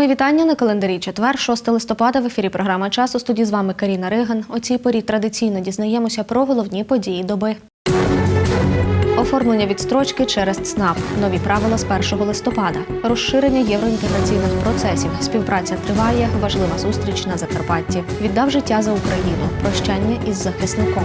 Мої вітання на календарі четвер, 6 листопада. В ефірі програма час. У студії з вами Каріна Риган. У цій порі традиційно дізнаємося про головні події доби. Оформлення відстрочки через ЦНАП. Нові правила з 1 листопада. Розширення євроінтеграційних процесів. Співпраця триває. Важлива зустріч на Закарпатті. Віддав життя за Україну. Прощання із захисником.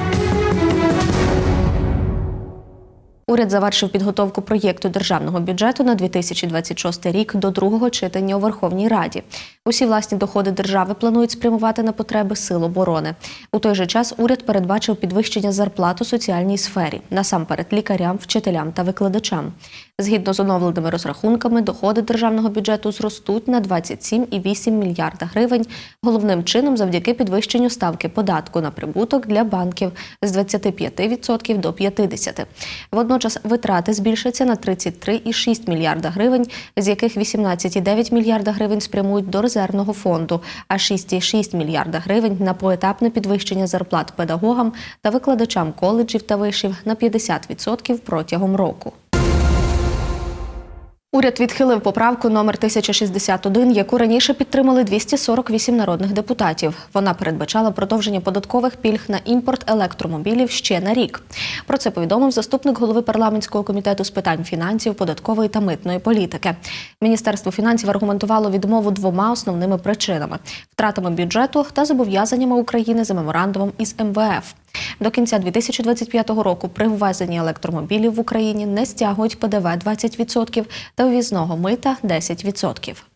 Уряд завершив підготовку проєкту державного бюджету на 2026 рік до другого читання у Верховній Раді. Усі власні доходи держави планують спрямувати на потреби сил оборони. У той же час уряд передбачив підвищення зарплат у соціальній сфері, насамперед лікарям, вчителям та викладачам. Згідно з оновленими розрахунками, доходи державного бюджету зростуть на 27,8 мільярда гривень, головним чином завдяки підвищенню ставки податку на прибуток для банків з 25% до 50%. Водночас витрати збільшаться на 33,6 мільярда гривень, з яких 18,9 мільярда гривень спрямують до резервного фонду, а 6,6 мільярда гривень на поетапне підвищення зарплат педагогам та викладачам коледжів та вишів на 50% протягом року. Уряд відхилив поправку номер 1061, яку раніше підтримали 248 народних депутатів. Вона передбачала продовження податкових пільг на імпорт електромобілів ще на рік. Про це повідомив заступник голови парламентського комітету з питань фінансів, податкової та митної політики. Міністерство фінансів аргументувало відмову двома основними причинами: втратами бюджету та зобов'язаннями України за меморандумом із МВФ. До кінця 2025 року при ввезенні електромобілів в Україні не стягують ПДВ 20% та ввізного мита 10%.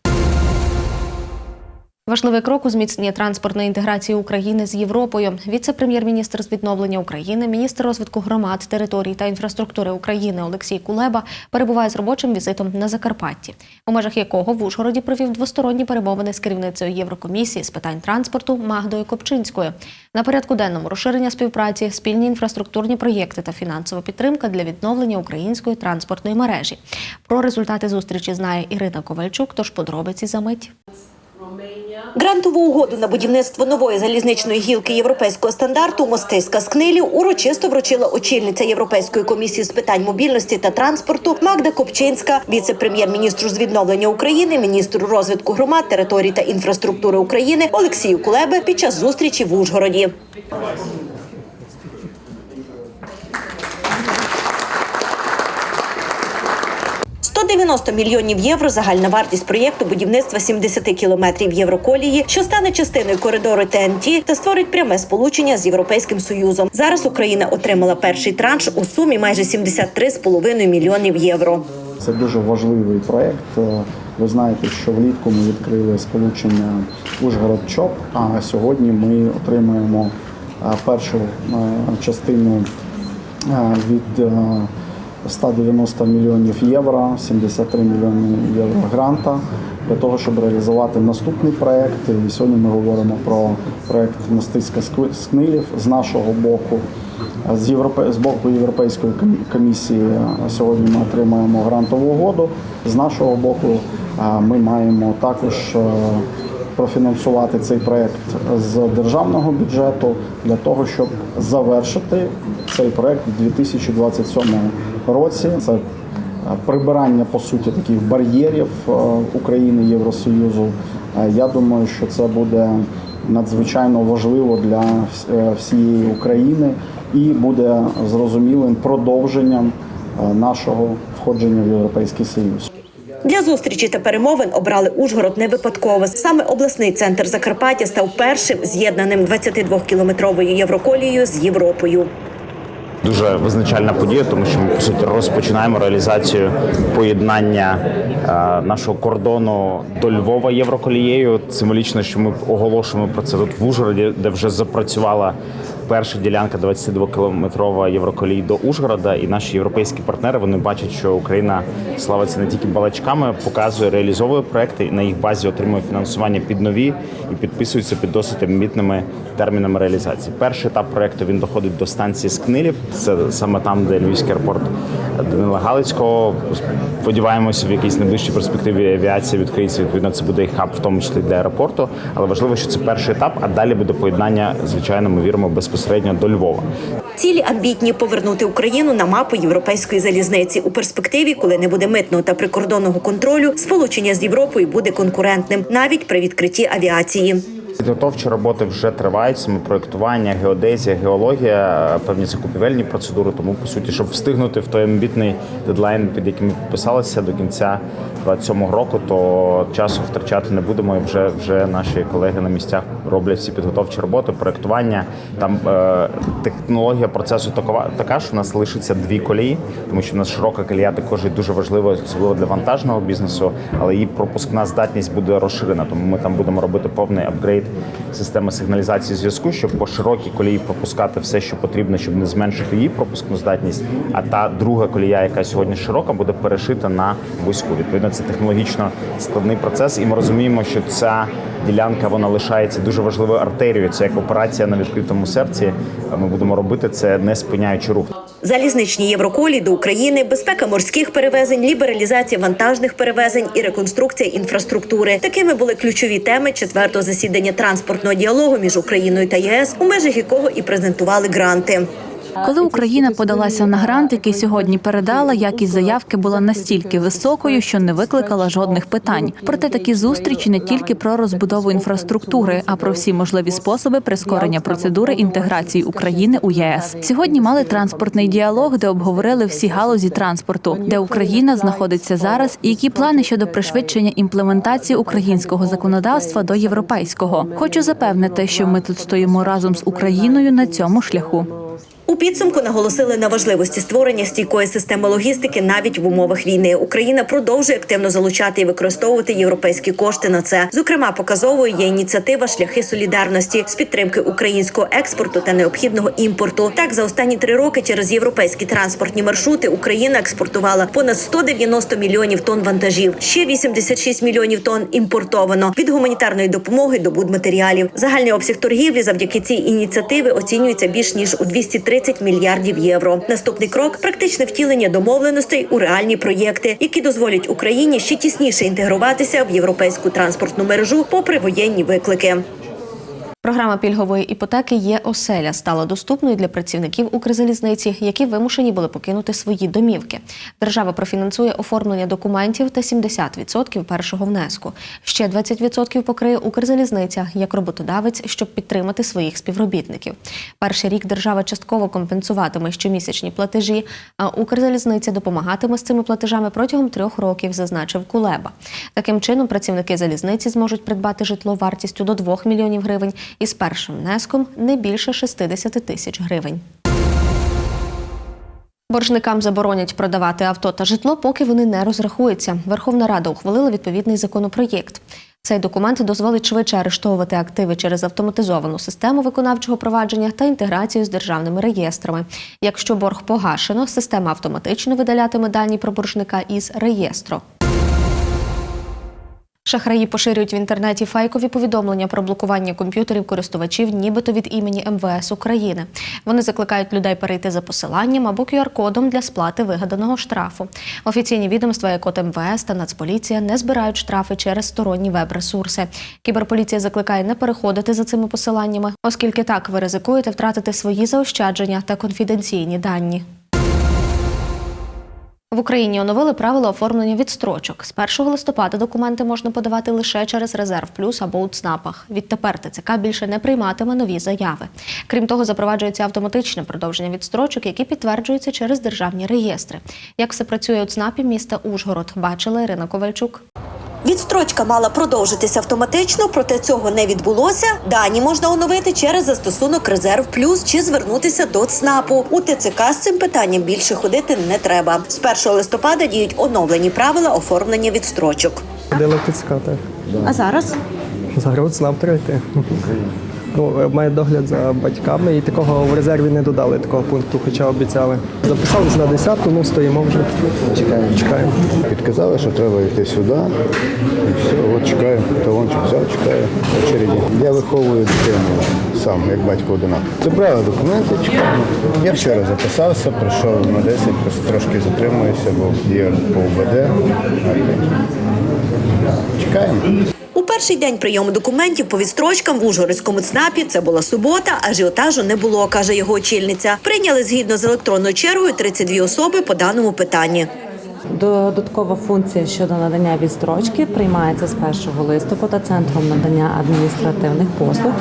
Важливий крок у зміцненні транспортної інтеграції України з Європою. Віце-прем'єр-міністр з відновлення України, міністр розвитку громад, територій та інфраструктури України Олексій Кулеба перебуває з робочим візитом на Закарпатті, у межах якого в Ужгороді провів двосторонні перемовини з керівницею Єврокомісії з питань транспорту Магдою Копчинською. На порядку денному розширення співпраці, спільні інфраструктурні проєкти та фінансова підтримка для відновлення української транспортної мережі. Про результати зустрічі знає Ірина Ковальчук. Тож подробиці за мить. Грантову угоду на будівництво нової залізничної гілки європейського стандарту Мостиська з Книлів урочисто вручила очільниця Європейської комісії з питань мобільності та транспорту Магда Копчинська, віце-прем'єр-міністру з відновлення України, міністру розвитку громад, територій та інфраструктури України Олексію Кулеби під час зустрічі в Ужгороді. – 190 мільйонів євро загальна вартість проєкту будівництва 70 кілометрів євроколії, що стане частиною коридору ТНТ та створить пряме сполучення з Європейським Союзом. Зараз Україна отримала перший транш у сумі майже 73,5 мільйонів євро. Це дуже важливий проект. Ви знаєте, що влітку ми відкрили сполучення Ужгород-Чоп, а сьогодні ми отримуємо е, першу частину від 190 мільйонів євро, 73 мільйони євро гранта для того, щоб реалізувати наступний проект. І сьогодні ми говоримо про проект Мостицька Скнилів з нашого боку. З Європе... з боку Європейської ком- комісії е, сьогодні ми отримаємо грантову угоду. З нашого боку е, ми маємо також е, профінансувати цей проект з державного бюджету для того, щоб завершити цей проект у 2027 році. Це е, прибирання по суті таких бар'єрів е, України Євросоюзу. Е, Я думаю, що це буде надзвичайно важливо для всієї України і буде зрозумілим продовженням нашого входження в Європейський Союз. Для зустрічі та перемовин обрали Ужгород не випадково. Саме обласний центр Закарпаття став першим з'єднаним 22-кілометровою євроколією з Європою. Дуже визначальна подія, тому що ми по суті розпочинаємо реалізацію поєднання е, нашого кордону до Львова євроколією. Символічно, що ми оголошуємо про це тут в Ужгороді, де вже запрацювала перша ділянка 22-кілометрова євроколії до Ужгорода. І наші європейські партнери вони бачать, що Україна славиться не тільки балачками, показує, реалізовує проекти і на їх базі отримує фінансування під нові і підписуються під досить амбітними термінами реалізації. Перший етап проекту він доходить до станції Скнилів. Це саме там, де Львівський аеропорт Данила Галицького. Сподіваємося, в якійсь найближчій перспективі авіація відкриється. Відповідно, це буде і хаб, в тому числі для аеропорту. Але важливо, що це перший етап, а далі буде поєднання. Звичайно, ми віримо безпосередньо до Львова. Цілі амбітні повернути Україну на мапу європейської залізниці у перспективі, коли не буде митного та прикордонного контролю, сполучення з Європою буде конкурентним навіть при відкритті авіації. Підготовчі роботи вже тривають. Саме проєктування, геодезія, геологія, певні закупівельні процедури. Тому по суті, щоб встигнути в той амбітний дедлайн, під яким ми підписалися до кінця 27-го року, то часу втрачати не будемо. І вже вже наші колеги на місцях роблять всі підготовчі роботи, проєктування. Там е, технологія процесу такова така, що в нас лишиться дві колії, тому що в нас широка колія також і дуже важлива, особливо для вантажного бізнесу, але її пропускна здатність буде розширена. Тому ми там будемо робити повний апгрейд системи сигналізації зв'язку, щоб по широкій колії пропускати все, що потрібно, щоб не зменшити її пропускну здатність. А та друга колія, яка сьогодні широка, буде перешита на вузьку. Відповідно, це технологічно складний процес, і ми розуміємо, що ця ділянка вона лишається дуже важливою артерією. Це як операція на відкритому серці. Ми будемо робити це не спиняючи рух. Залізничні євроколі до України, безпека морських перевезень, лібералізація вантажних перевезень і реконструкція інфраструктури. Такими були ключові теми четвертого засідання транспортного діалогу між Україною та ЄС, у межах якого і презентували гранти. Коли Україна подалася на грант, який сьогодні передала, якість заявки була настільки високою, що не викликала жодних питань. Проте такі зустрічі не тільки про розбудову інфраструктури, а про всі можливі способи прискорення процедури інтеграції України у ЄС. Сьогодні мали транспортний діалог, де обговорили всі галузі транспорту, де Україна знаходиться зараз, і які плани щодо пришвидшення імплементації українського законодавства до європейського. Хочу запевнити, що ми тут стоїмо разом з Україною на цьому шляху. У підсумку наголосили на важливості створення стійкої системи логістики навіть в умовах війни. Україна продовжує активно залучати і використовувати європейські кошти на це. Зокрема, показовою є ініціатива Шляхи солідарності з підтримки українського експорту та необхідного імпорту. Так за останні три роки через європейські транспортні маршрути Україна експортувала понад 190 мільйонів тонн вантажів. Ще 86 мільйонів тонн імпортовано від гуманітарної допомоги до будматеріалів. Загальний обсяг торгівлі завдяки цій ініціативі оцінюється більш ніж у 230 мільярдів євро. Наступний крок практичне втілення домовленостей у реальні проєкти, які дозволять Україні ще тісніше інтегруватися в європейську транспортну мережу, попри воєнні виклики. Програма пільгової іпотеки є оселя стала доступною для працівників Укрзалізниці, які вимушені були покинути свої домівки. Держава профінансує оформлення документів та 70% першого внеску. Ще 20% покриє Укрзалізниця як роботодавець, щоб підтримати своїх співробітників. Перший рік держава частково компенсуватиме щомісячні платежі, а Укрзалізниця допомагатиме з цими платежами протягом трьох років, зазначив Кулеба. Таким чином, працівники залізниці зможуть придбати житло вартістю до 2 мільйонів гривень із першим внеском не більше 60 тисяч гривень. Боржникам заборонять продавати авто та житло, поки вони не розрахуються. Верховна Рада ухвалила відповідний законопроєкт. Цей документ дозволить швидше арештовувати активи через автоматизовану систему виконавчого провадження та інтеграцію з державними реєстрами. Якщо борг погашено, система автоматично видалятиме дані про боржника із реєстру. Шахраї поширюють в інтернеті фейкові повідомлення про блокування комп'ютерів користувачів, нібито від імені МВС України. Вони закликають людей перейти за посиланням або QR-кодом для сплати вигаданого штрафу. Офіційні відомства, як от МВС та Нацполіція, не збирають штрафи через сторонні веб-ресурси. Кіберполіція закликає не переходити за цими посиланнями, оскільки так ви ризикуєте втратити свої заощадження та конфіденційні дані. Україні оновили правила оформлення відстрочок. З 1 листопада документи можна подавати лише через резерв плюс або у ЦНАПах. Відтепер ТЦК більше не прийматиме нові заяви. Крім того, запроваджується автоматичне продовження відстрочок, які підтверджуються через державні реєстри. Як все працює у ЦНАПі міста Ужгород, бачила Ірина Ковальчук. Відстрочка мала продовжитися автоматично, проте цього не відбулося. Дані можна оновити через застосунок Резерв Плюс чи звернутися до ЦНАПу. У ТЦК з цим питанням більше ходити не треба. З 1 листопада діють оновлені правила оформлення відстрочок. Ходили в ТЦК, так. А зараз Зараз ЦНАП пройти. Ну, має догляд за батьками і такого в резерві не додали такого пункту, хоча обіцяли. Записались на 10 ну стоїмо вже. Чекаємо. Чекаємо. Підказали, що треба йти сюди. І все, от чекаю. Талончик взяв, чекаю очереді. Я виховую дитину сам, як батько одинак. Забрали документи, чекаємо. Я вчора записався, прийшов на 10, просто трошки затримуюся, бо є по УБД. Чекаємо. Перший день прийому документів по відстрочкам в Ужгородському ЦНАПі це була субота, ажіотажу не було, каже його очільниця. Прийняли згідно з електронною чергою 32 особи по даному питанні. Додаткова функція щодо надання відстрочки приймається з 1 листопада центром надання адміністративних послуг.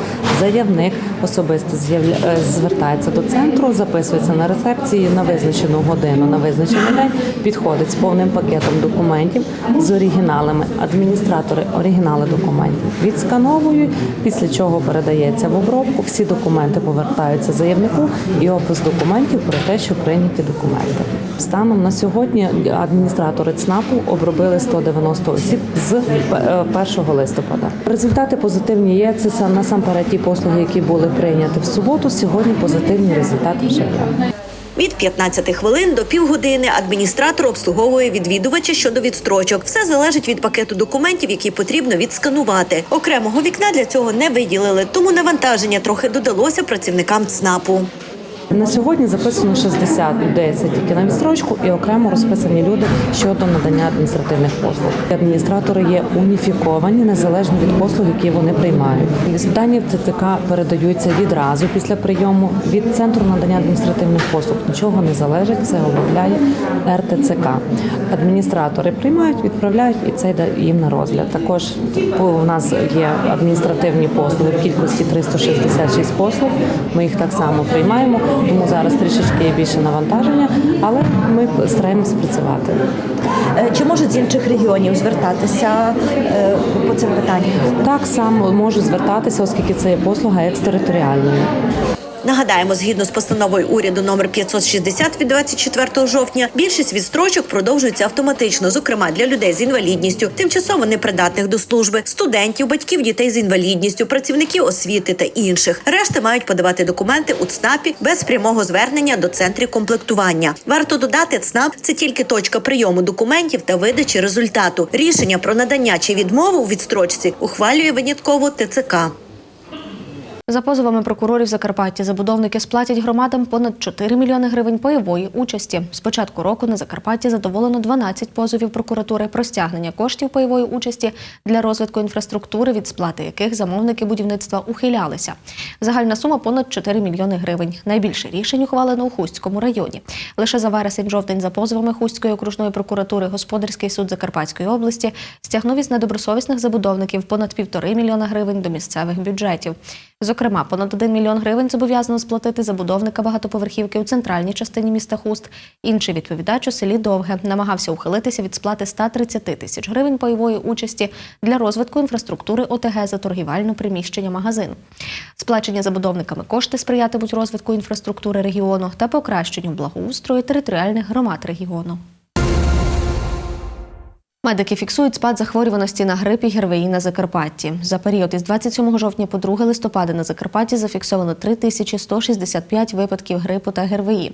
Заявник особисто е, звертається до центру, записується на рецепції на визначену годину, на визначений день, підходить з повним пакетом документів з оригіналами. Адміністратори оригінали документів відскановують, після чого передається в обробку. Всі документи повертаються заявнику і опис документів про те, що прийняті документи. Станом на сьогодні адміністратори ЦНАПу обробили 190 осіб з е, 1 листопада. Результати позитивні є. Це сам- насамперед ті послуги, які були прийняті в суботу. Сьогодні позитивні результати вже є. Від 15 хвилин до півгодини адміністратор обслуговує відвідувача щодо відстрочок. Все залежить від пакету документів, які потрібно відсканувати. Окремого вікна для цього не виділили, тому навантаження трохи додалося працівникам ЦНАПу. На сьогодні записано 60 людей це тільки на відстрочку і окремо розписані люди щодо надання адміністративних послуг. Адміністратори є уніфіковані незалежно від послуг, які вони приймають. Дані в ЦТК передаються відразу після прийому від центру надання адміністративних послуг. Нічого не залежить, це обробляє РТЦК. Адміністратори приймають, відправляють і це йде їм на розгляд. Також у нас є адміністративні послуги в кількості 366 послуг. Ми їх так само приймаємо, тому зараз трішечки є більше навантаження, але ми стараємося працювати. Е, Чи можуть з інших регіонів звертатися е, по цим питанням? Так само можуть звертатися, оскільки це є послуга екстериторіальною. Нагадаємо, згідно з постановою уряду номер 560 від 24 жовтня, більшість відстрочок продовжується автоматично, зокрема для людей з інвалідністю, тимчасово непридатних до служби, студентів, батьків дітей з інвалідністю, працівників освіти та інших. Решта мають подавати документи у ЦНАПі без прямого звернення до центрів комплектування. Варто додати, ЦНАП це тільки точка прийому документів та видачі результату. Рішення про надання чи відмову у відстрочці ухвалює винятково ТЦК. За позовами прокурорів Закарпаття забудовники сплатять громадам понад 4 мільйони гривень пайової участі. З початку року на Закарпатті задоволено 12 позовів прокуратури про стягнення коштів пайової участі для розвитку інфраструктури, від сплати яких замовники будівництва ухилялися. Загальна сума понад 4 мільйони гривень. Найбільше рішень ухвалено у Хустському районі. Лише за вересень-жовтень за позовами Хустської окружної прокуратури Господарський суд Закарпатської області стягнув із недобросовісних забудовників понад півтори мільйона гривень до місцевих бюджетів. Зокрема, понад 1 мільйон гривень зобов'язано сплатити забудовника багатоповерхівки у центральній частині міста Хуст. Інший відповідач у селі Довге намагався ухилитися від сплати 130 тисяч гривень пайової участі для розвитку інфраструктури ОТГ за торгівельне приміщення магазину. Сплачені забудовниками кошти сприятимуть розвитку інфраструктури регіону та покращенню благоустрою територіальних громад регіону. Медики фіксують спад захворюваності на грип і ГРВІ на Закарпатті. За період із 27 жовтня по 2 листопада на Закарпатті зафіксовано 3165 випадків грипу та ГРВІ.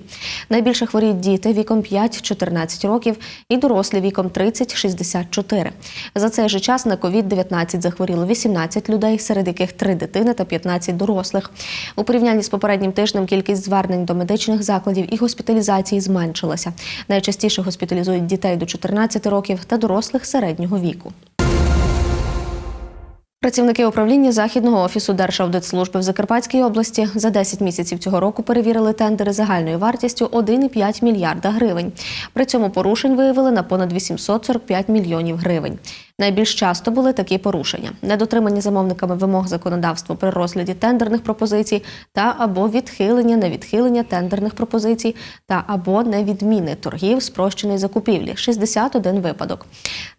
Найбільше хворіють діти віком 5-14 років і дорослі віком 30-64. За цей же час на COVID-19 захворіло 18 людей, серед яких 3 дитини та 15 дорослих. У порівнянні з попереднім тижнем кількість звернень до медичних закладів і госпіталізації зменшилася. Найчастіше госпіталізують дітей до 14 років та дорослих середнього віку. Працівники управління Західного офісу Держаудитслужби в Закарпатській області за 10 місяців цього року перевірили тендери загальною вартістю 1,5 мільярда гривень. При цьому порушень виявили на понад 845 мільйонів гривень. Найбільш часто були такі порушення: недотримання замовниками вимог законодавства при розгляді тендерних пропозицій та або відхилення на відхилення тендерних пропозицій та або невідміни торгів спрощеної закупівлі 61 випадок.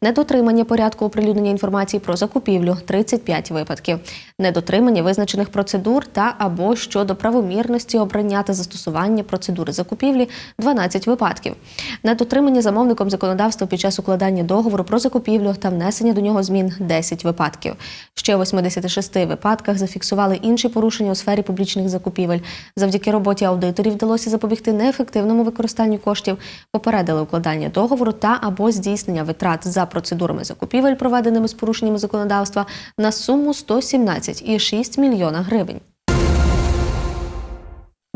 Недотримання порядку оприлюднення інформації про закупівлю 35 випадків, недотримання визначених процедур та або щодо правомірності обрання та застосування процедури закупівлі 12 випадків, недотримання замовником законодавства під час укладання договору про закупівлю та внесення до нього змін 10 випадків. Ще у 86 випадках зафіксували інші порушення у сфері публічних закупівель. Завдяки роботі аудиторів вдалося запобігти неефективному використанню коштів, попередили укладання договору та або здійснення витрат за процедурами закупівель, проведеними з порушеннями законодавства, суму 117,6 мільйона гривень.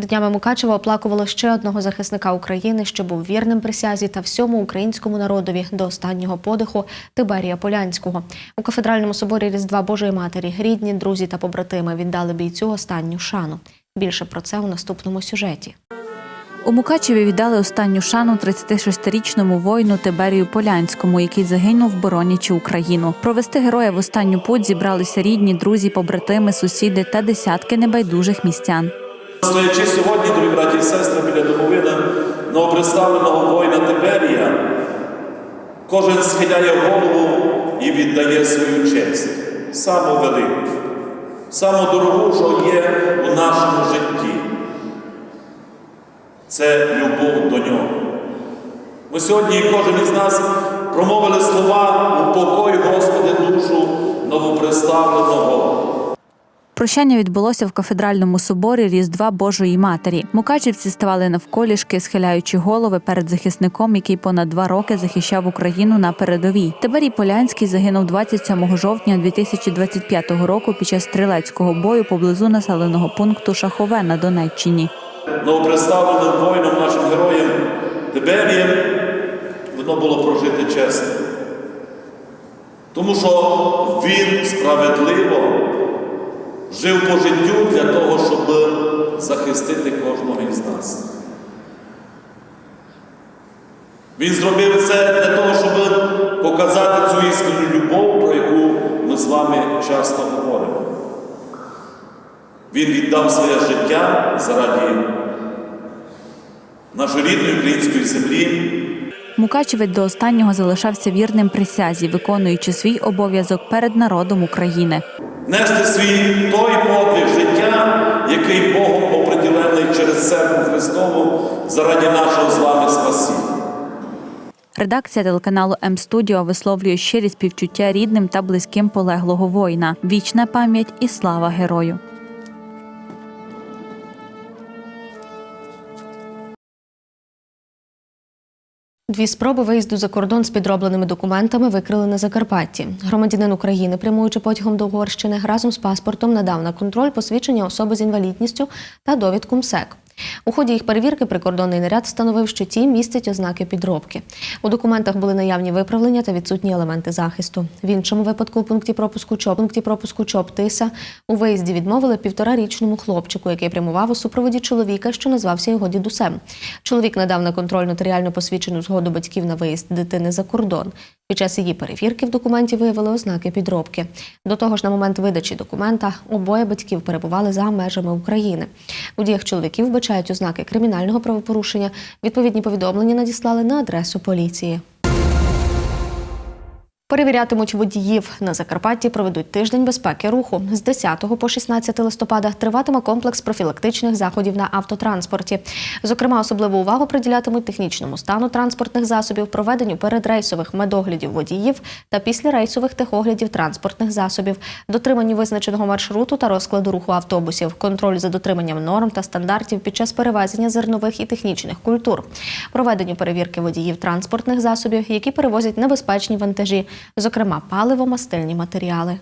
Днями Мукачева оплакувало ще одного захисника України, що був вірним присязі та всьому українському народові до останнього подиху Тиберія Полянського. У кафедральному соборі Різдва Божої Матері рідні, друзі та побратими віддали бійцю останню шану. Більше про це у наступному сюжеті. У Мукачеві віддали останню шану 36-річному воїну Тиберію Полянському, який загинув, боронячи Україну. Провести героя в останню путь зібралися рідні, друзі, побратими, сусіди та десятки небайдужих містян. Стоячи сьогодні, дорогі браті і сестри, біля домовина новоприставленого воїна Тиберія, кожен схиляє голову і віддає свою честь, саму велику, саму дорогу, що є у нашому житті. Це любов до нього. Ми сьогодні кожен із нас промовили слова «Упокой, Господи, душу новоприставленого. Прощання відбулося в кафедральному соборі Різдва Божої Матері. Мукачівці ставали навколішки, схиляючи голови перед захисником, який понад два роки захищав Україну на передовій. Тиберій Полянський загинув 27 жовтня 2025 року під час стрілецького бою поблизу населеного пункту Шахове на Донеччині. Новоприставленим воїном, нашим героєм Тиберієм, воно було прожити чесно. Тому що він справедливо жив по життю для того, щоб захистити кожного із нас. Він зробив це для того, щоб показати цю іскренню любов, про яку ми з вами часто говоримо. Він віддав своє життя заради нашої рідної української землі. Мукачевець до останнього залишався вірним присязі, виконуючи свій обов'язок перед народом України. Нести свій той подвиг життя, який Богом оприділений через церкву Христову заради нашого з вами спасіння. Редакція телеканалу М Студіо висловлює щирі співчуття рідним та близьким полеглого воїна. Вічна пам'ять і слава герою. Дві спроби виїзду за кордон з підробленими документами викрили на Закарпатті. Громадянин України, прямуючи потягом до Угорщини, разом з паспортом надав на контроль посвідчення особи з інвалідністю та довідку МСЕК. У ході їх перевірки прикордонний наряд встановив, що ті містять ознаки підробки. У документах були наявні виправлення та відсутні елементи захисту. В іншому випадку у пункті пропуску ЧОП, пункті пропуску ЧОП Тиса у виїзді відмовили півторарічному хлопчику, який прямував у супроводі чоловіка, що назвався його дідусем. Чоловік надав на контроль нотаріально посвідчену згоду батьків на виїзд дитини за кордон. Під час її перевірки в документі виявили ознаки підробки. До того ж, на момент видачі документа обоє батьків перебували за межами України. У діях чоловіків вбачають ознаки кримінального правопорушення. Відповідні повідомлення надіслали на адресу поліції. Перевірятимуть водіїв на Закарпатті. Проведуть тиждень безпеки руху. З 10 по 16 листопада триватиме комплекс профілактичних заходів на автотранспорті. Зокрема, особливу увагу приділятимуть технічному стану транспортних засобів, проведенню передрейсових медоглядів водіїв та післярейсових техоглядів транспортних засобів, дотриманню визначеного маршруту та розкладу руху автобусів, контроль за дотриманням норм та стандартів під час перевезення зернових і технічних культур, проведенню перевірки водіїв транспортних засобів, які перевозять небезпечні вантажі, зокрема паливо-мастильні матеріали.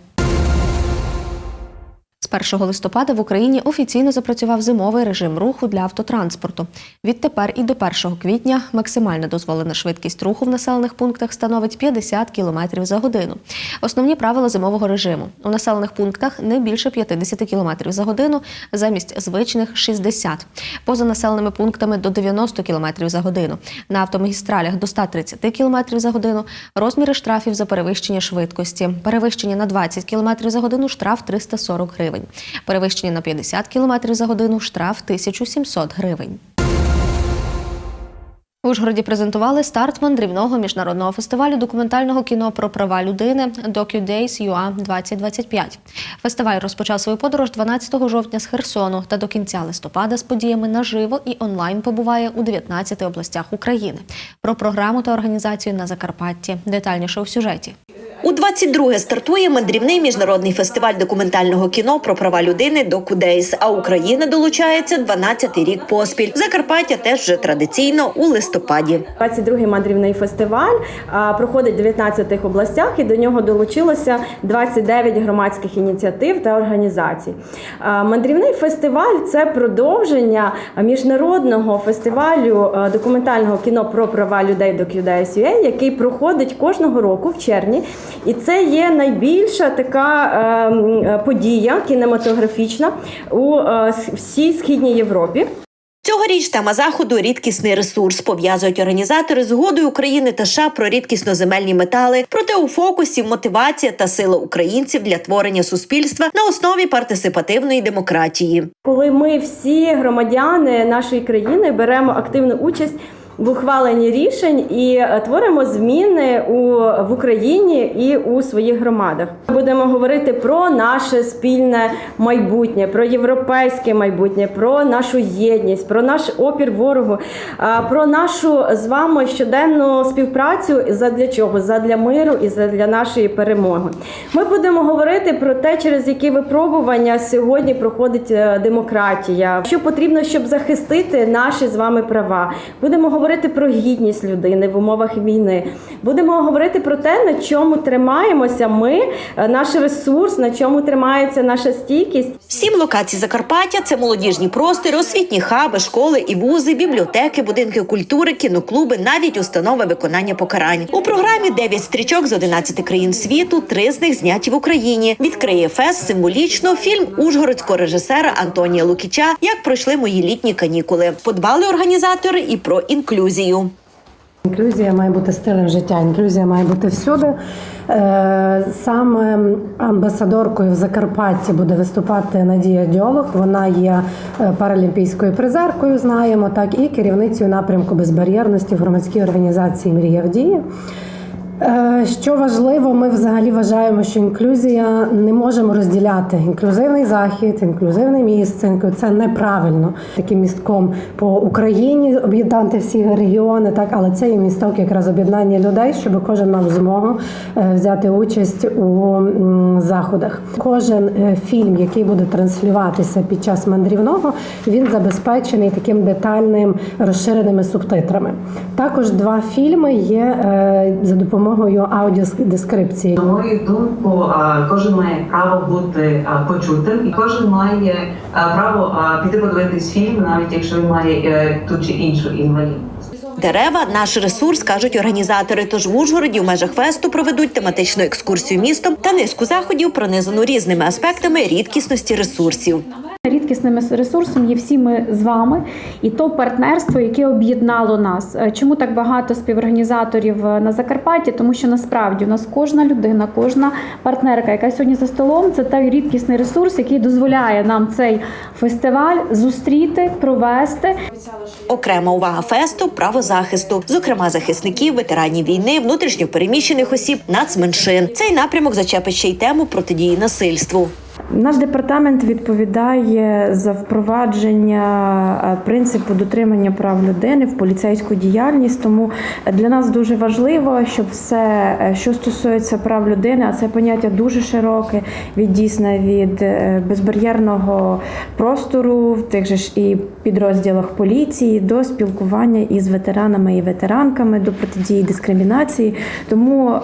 З 1 листопада в Україні офіційно запрацював зимовий режим руху для автотранспорту. Відтепер і до 1 квітня максимальна дозволена швидкість руху в населених пунктах становить 50 км за годину. Основні правила зимового режиму у населених пунктах не більше 50 км за годину замість звичних 60. Поза населеними пунктами до 90 км за годину. На автомагістралях до 130 км за годину. Розміри штрафів за перевищення швидкості. Перевищення на 20 км за годину штраф 340 гривень. Перевищення на 50 км за годину штраф 1700 гривень. В Ужгороді презентували старт мандрівного міжнародного фестивалю документального кіно про права людини DocuDays UA 2025. Фестиваль розпочав свою подорож 12 жовтня з Херсону та до кінця листопада з подіями наживо і онлайн побуває у 19 областях України. Про програму та організацію на Закарпатті. Детальніше у сюжеті. У 22-ге стартує мандрівний міжнародний фестиваль документального кіно про права людини «Докудейс», а Україна долучається 12-й рік поспіль. Закарпаття теж вже традиційно у листопаді листопаді. 22-й мандрівний фестиваль проходить в 19 областях, і до нього долучилося 29 громадських ініціатив та організацій. Мандрівний фестиваль це продовження міжнародного фестивалю документального кіно про права людей до QDSUA, який проходить кожного року в червні. І це є найбільша така подія кінематографічна у всій східній Європі. Цьогоріч тема заходу рідкісний ресурс пов'язують організатори з угодою України та США про рідкісноземельні метали. Проте у фокусі мотивація та сила українців для творення суспільства на основі партисипативної демократії. коли ми всі громадяни нашої країни беремо активну участь в ухваленні рішень і е, творимо зміни у в Україні і у своїх громадах. Будемо говорити про наше спільне майбутнє, про європейське майбутнє, про нашу єдність, про наш опір ворогу, про нашу з вами щоденну співпрацю задля чого? Задля миру і задля нашої перемоги. Ми будемо говорити про те, через які випробування сьогодні проходить е, демократія, що потрібно, щоб захистити наші з вами права. Будемо говорити про гідність людини в умовах війни. Будемо говорити про те, на чому тримаємося ми, е, наш ресурс, на чому тримається наша стійкість. Сім локацій Закарпаття це молодіжні простори, освітні хаби, школи і вузи, бібліотеки, будинки культури, кіноклуби, навіть установи виконання покарань. У програмі 9 стрічок з 11 країн світу. Три з них зняті в Україні. Відкриє фест символічно фільм ужгородського режисера Антонія Лукіча. Як пройшли мої літні канікули. Подбали організатори і про інклюзію. Інклюзія має бути стилем життя, інклюзія має бути всюди. Е, Саме амбасадоркою в Закарпатті буде виступати Надія Дьолог. Вона є е, паралімпійською призеркою, знаємо, так і керівницею напрямку безбар'єрності в громадській організації Мрія в дії. Е, Що важливо, ми взагалі вважаємо, що інклюзія не можемо розділяти інклюзивний захід, інклюзивне місце. Це неправильно таким містком по Україні об'єднати всі регіони, так але це є місток якраз об'єднання людей, щоб кожен мав змогу е, взяти участь у заходах. Кожен е, фільм, який буде транслюватися під час мандрівного, він забезпечений таким детальним розширеними субтитрами. Також два фільми є за допомогою аудіодескрипції. На мою думку, кожен має право бути почутим, і кожен має право піти подивитись фільм, навіть якщо він має е, ту чи іншу інвалідність. Дерева наш ресурс, кажуть організатори. Тож в Ужгороді в межах фесту проведуть тематичну екскурсію містом та низку заходів, пронизану різними аспектами рідкісності ресурсів. Рідкісним ресурсом є всі ми з вами, і то партнерство, яке об'єднало нас. Е, Чому так багато співорганізаторів е, на Закарпатті? Тому що насправді у нас кожна людина, кожна партнерка, яка сьогодні за столом, це той рідкісний ресурс, який дозволяє нам цей фестиваль зустріти, провести. Окрема увага фесту правозахисту, зокрема захисників, ветеранів війни, внутрішньопереміщених осіб, нацменшин. Цей напрямок зачепить ще й тему протидії насильству. Наш департамент відповідає за впровадження е, принципу дотримання прав людини в поліцейську діяльність. Тому для нас дуже важливо, щоб все, е, що стосується прав людини, а це поняття дуже широке, від дійсно від е, безбар'єрного простору, в тих же ж і підрозділах поліції до спілкування із ветеранами і ветеранками, до протидії дискримінації. Тому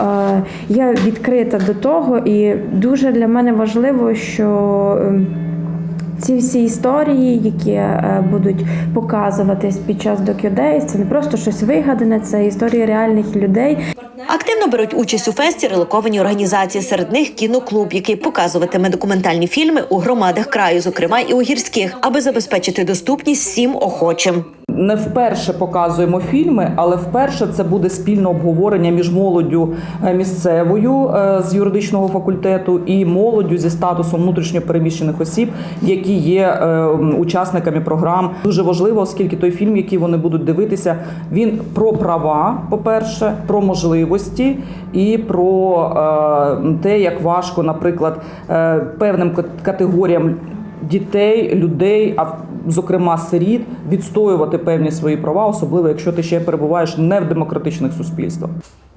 я відкрита до того, і дуже для мене важливо, що ем, ці всі історії, які е, будуть показуватись під час докюдеїв, це не просто щось вигадане, це історії реальних людей. Активно беруть участь у фесті релоковані організації. Серед них кіноклуб, який показуватиме документальні фільми у громадах краю, зокрема і у гірських, аби забезпечити доступність всім охочим. Не вперше показуємо фільми, але вперше це буде спільне обговорення між молоддю е, місцевою е, з юридичного факультету і молоддю зі статусом внутрішньопереміщених осіб, які є е, учасниками програм. Дуже важливо, оскільки той фільм, який вони будуть дивитися, він про права, по-перше, про можливості і про те, як важко, наприклад, певним кат- категоріям дітей, людей, зокрема сиріт, відстоювати певні свої права, особливо якщо ти ще перебуваєш не в демократичних суспільствах.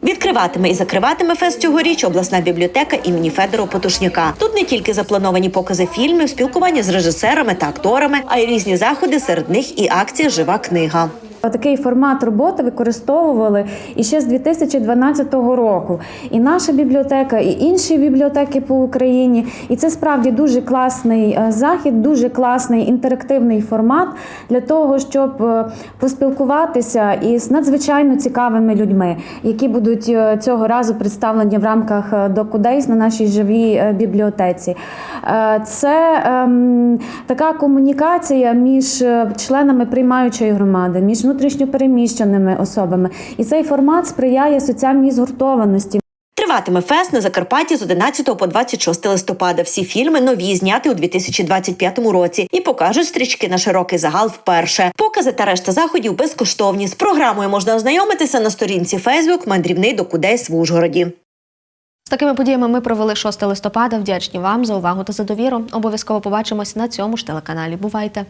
Відкриватиме і закриватиме фест цьогоріч обласна бібліотека імені Федора Потушняка. Тут не тільки заплановані покази фільмів, спілкування з режисерами та акторами, а й різні заходи. Серед них і акція Жива книга. Такий формат роботи використовували і ще з 2012 року. І наша бібліотека, і інші бібліотеки по Україні. І це справді дуже класний е, захід, дуже класний інтерактивний формат для того, щоб е, поспілкуватися із надзвичайно цікавими людьми, які будуть е, цього разу представлені в рамках DocuDays на нашій живій бібліотеці. Е, Це ем, така комунікація між е, членами приймаючої громади, між внутрішньопереміщеними особами. І цей формат сприяє соціальній згуртованості. Триватиме фест на Закарпатті з 11 по 26 листопада. Всі фільми нові зняти у 2025 році і покажуть стрічки на широкий загал вперше. Покази та решта заходів безкоштовні. З програмою можна ознайомитися на сторінці Facebook Мандрівний докудейс в Ужгороді. З такими подіями ми провели 6 листопада. Вдячні вам за увагу та за довіру. Обов'язково побачимось на цьому ж телеканалі. Бувайте!